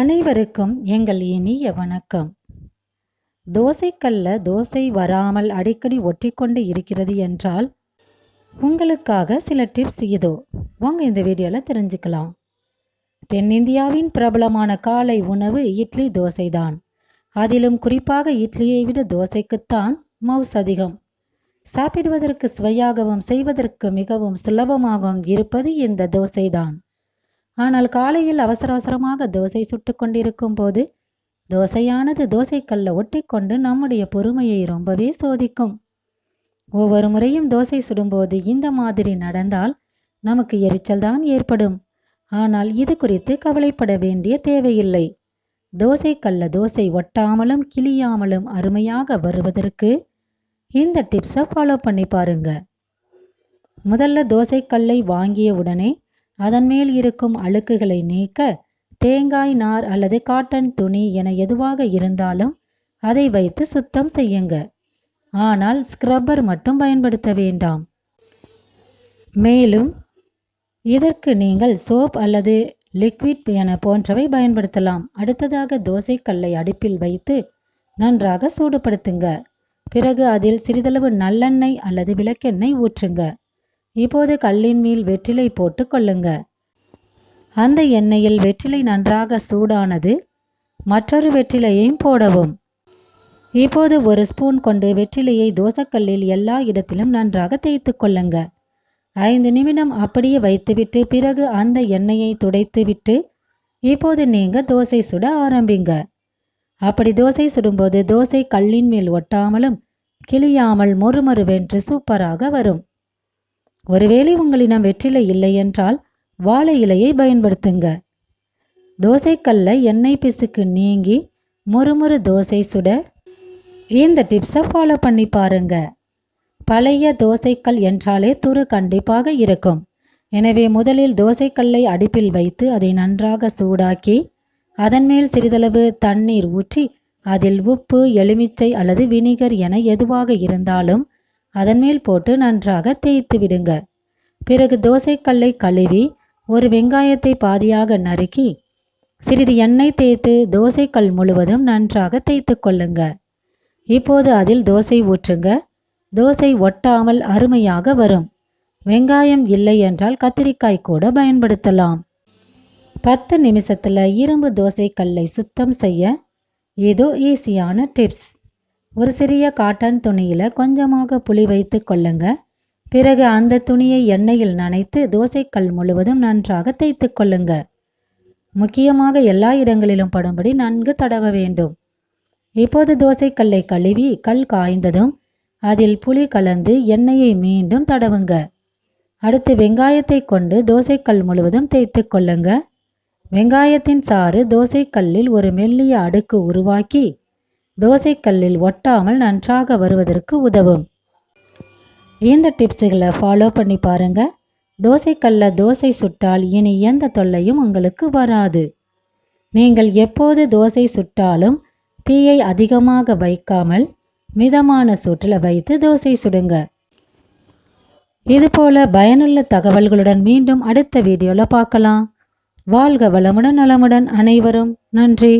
அனைவருக்கும் எங்கள் இனிய வணக்கம். தோசைக்கல்ல தோசை வராமல் அடிக்கடி ஒட்டிக்கொண்டு இருக்கிறது என்றால் உங்களுக்காக சில டிப்ஸ் இதோ. வாங்க இந்த வீடியோவில் தெரிஞ்சுக்கலாம். தென்னிந்தியாவின் பிரபலமான காலை உணவு இட்லி தோசை தான் அதிலும் குறிப்பாக இட்லியை விட தோசைக்குத்தான் மவுஸ் அதிகம். சாப்பிடுவதற்கு சுவையாகவும் செய்வதற்கு மிகவும் சுலபமாகவும் இருப்பது இந்த தோசைதான். ஆனால் காலையில் அவசர அவசரமாக தோசை சுட்டு கொண்டிருக்கும் போது தோசையானது தோசைக்கல்ல ஒட்டிக்கொண்டு நம்முடைய பொறுமையை ரொம்பவே சோதிக்கும். ஒவ்வொரு முறையும் தோசை சுடும்போது இந்த மாதிரி நடந்தால் நமக்கு எரிச்சல் தான் ஏற்படும். ஆனால் இது குறித்து கவலைப்பட வேண்டிய தேவையில்லை. தோசைக்கல்ல தோசை ஒட்டாமலும் கிளியாமலும் அருமையாக வருவதற்கு இந்த டிப்ஸை ஃபாலோ பண்ணி பாருங்க. முதல்ல தோசைக்கல்லை வாங்கிய உடனே அதன் மேல் இருக்கும் அழுக்குகளை நீக்க தேங்காய் நார் அல்லது காட்டன் துணி என எதுவாக இருந்தாலும் அதை வைத்து சுத்தம் செய்யுங்க. ஆனால் ஸ்க்ரப்பர் மட்டும் பயன்படுத்த வேண்டாம். மேலும் இதற்கு நீங்கள் சோப் அல்லது லிக்விட் என போன்றவை பயன்படுத்தலாம். அடுத்ததாக தோசைக்கல்லை அடுப்பில் வைத்து நன்றாக சூடுபடுத்துங்க. பிறகு அதில் சிறிதளவு நல்லெண்ணெய் அல்லது விளக்கெண்ணெய் ஊற்றுங்க. இப்போது கல்லின் மேல் வெற்றிலை போட்டு கொள்ளுங்க. அந்த எண்ணெயில் வெற்றிலை நன்றாக சூடானது மற்றொரு வெற்றிலையையும் போடவும். இப்போது ஒரு ஸ்பூன் கொண்டு வெற்றிலையை தோசைக்கல்லில் எல்லா இடத்திலும் நன்றாக தேய்த்து கொள்ளுங்க. ஐந்து நிமிடம் அப்படியே வைத்துவிட்டு பிறகு அந்த எண்ணெயை துடைத்து விட்டு இப்போது நீங்க தோசை சுட ஆரம்பிங்க. அப்படி தோசை சுடும்போது தோசை கல்லின் மேல் ஒட்டாமலும் கிளியாமல் மொறுமொறுவென்று சூப்பராக வரும். ஒருவேளை உங்களிடம் வெற்றிலை இல்லை என்றால் வாழை இலையை பயன்படுத்துங்க. தோசைக்கல்ல எண்ணெய் பிசுக்கு நீங்கி முறுமுறு தோசை சுட இந்த டிப்ஸை ஃபாலோ பண்ணி பாருங்க. பழைய தோசைக்கல் என்றாலே துரு கண்டிப்பாக இருக்கும். எனவே முதலில் தோசைக்கல்லை அடுப்பில் வைத்து அதை நன்றாக சூடாக்கி அதன் மேல் சிறிதளவு தண்ணீர் ஊற்றி அதில் உப்பு எலுமிச்சை அல்லது வினிகர் என எதுவாக இருந்தாலும் அதன் மேல் போட்டு நன்றாக தேய்த்து விடுங்க. பிறகு தோசைக்கல்லை கழுவி ஒரு வெங்காயத்தை பாதியாக நறுக்கி சிறிது எண்ணெய் தேய்த்து தோசைக்கல் முழுவதும் நன்றாக தேய்த்து கொள்ளுங்க. இப்போது அதில் தோசை ஊற்றுங்க. தோசை ஒட்டாமல் அருமையாக வரும். வெங்காயம் இல்லை என்றால் கத்திரிக்காய் கூட பயன்படுத்தலாம். பத்து நிமிஷத்தில் இரும்பு தோசைக்கல்லை சுத்தம் செய்ய ஏதோ ஈஸியான டிப்ஸ் ஒரு சிறிய காட்டன் துணியில் கொஞ்சமாக புளி வைத்து கொள்ளுங்க. பிறகு அந்த துணியை எண்ணெயில் நனைத்து தோசைக்கல் முழுவதும் நன்றாக தேய்த்து கொள்ளுங்க. முக்கியமாக எல்லா இடங்களிலும் படும்படி நன்கு தடவ வேண்டும். இப்போது தோசைக்கல்லை கழுவி கல் காய்ந்ததும் அதில் புளி கலந்து எண்ணெயை மீண்டும் தடவுங்க. அடுத்து வெங்காயத்தை கொண்டு தோசைக்கல் முழுவதும் தேய்த்து கொள்ளுங்க. வெங்காயத்தின் சாறு தோசைக்கல்லில் ஒரு மெல்லிய அடுக்கு உருவாக்கி தோசைக்கல்லில் ஒட்டாமல் நன்றாக வருவதற்கு உதவும். இந்த டிப்ஸுகளை ஃபாலோ பண்ணி பாருங்க. தோசைக்கல்ல தோசை சுட்டால் இனி எந்த தொல்லையும் உங்களுக்கு வராது. நீங்கள் எப்போது தோசை சுட்டாலும் தீயை அதிகமாக வைக்காமல் மிதமான சூட்டில் வைத்து தோசை சுடுங்க. இதுபோல பயனுள்ள தகவல்களுடன் மீண்டும் அடுத்த வீடியோவில் பார்க்கலாம். வாழ்க வளமுடன் நலமுடன் அனைவரும். நன்றி.